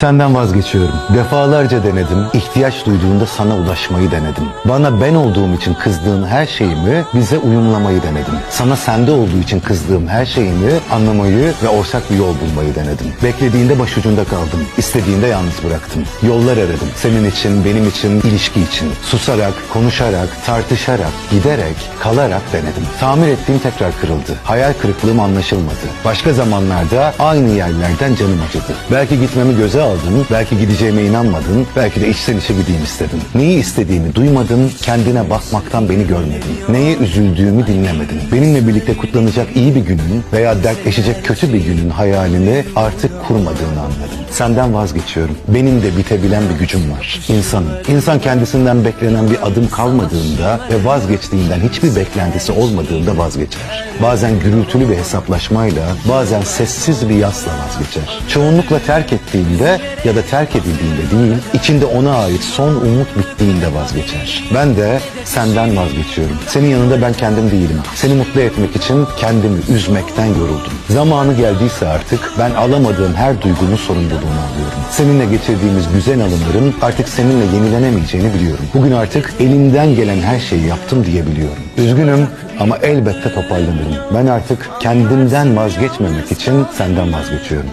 Senden vazgeçiyorum. Defalarca denedim. İhtiyaç duyduğunda sana ulaşmayı denedim. Bana ben olduğum için kızdığın her şeyimi bize uyumlamayı denedim. Sana sende olduğu için kızdığım her şeyimi anlamayı ve ortak bir yol bulmayı denedim. Beklediğinde başucunda kaldım. İstediğinde yalnız bıraktım. Yollar aradım. Senin için, benim için, ilişki için. Susarak, konuşarak, tartışarak, giderek, kalarak denedim. Tamir ettiğim tekrar kırıldı. Hayal kırıklığım anlaşılmadı. Başka zamanlarda aynı yerlerden canım acıdı. Belki gitmemi göze aldın, belki gideceğime inanmadın, belki de içten içe gideyim istedin. Neyi istediğimi duymadın, kendine bakmaktan beni görmedin. Neye üzüldüğümü dinlemedin. Benimle birlikte kutlanacak iyi bir günün veya dertleşecek kötü bir günün hayalini artık kurmadığını anladım. Senden vazgeçiyorum. Benim de bitebilen bir gücüm var. İnsanım. İnsan kendisinden beklenen bir adım kalmadığında ve vazgeçtiğinden hiçbir beklentisi olmadığında vazgeçer. Bazen gürültülü bir hesaplaşmayla, bazen sessiz bir yasla vazgeçer. Çoğunlukla terk ettiğinde ya da terk edildiğinde değil, içinde ona ait son umut bittiğinde vazgeçer. Ben de senden vazgeçiyorum. Senin yanında ben kendim değilim. Seni mutlu etmek için kendimi üzmekten yoruldum. Zamanı geldiyse artık ben alamadığım her duygunun sorumluluğunu alıyorum. Seninle geçirdiğimiz güzel anıların artık seninle yenilenemeyeceğini biliyorum. Bugün artık elimden gelen her şeyi yaptım diyebiliyorum. Üzgünüm ama elbette toparlanırım. Ben artık kendimden vazgeçmemek için senden vazgeçiyorum.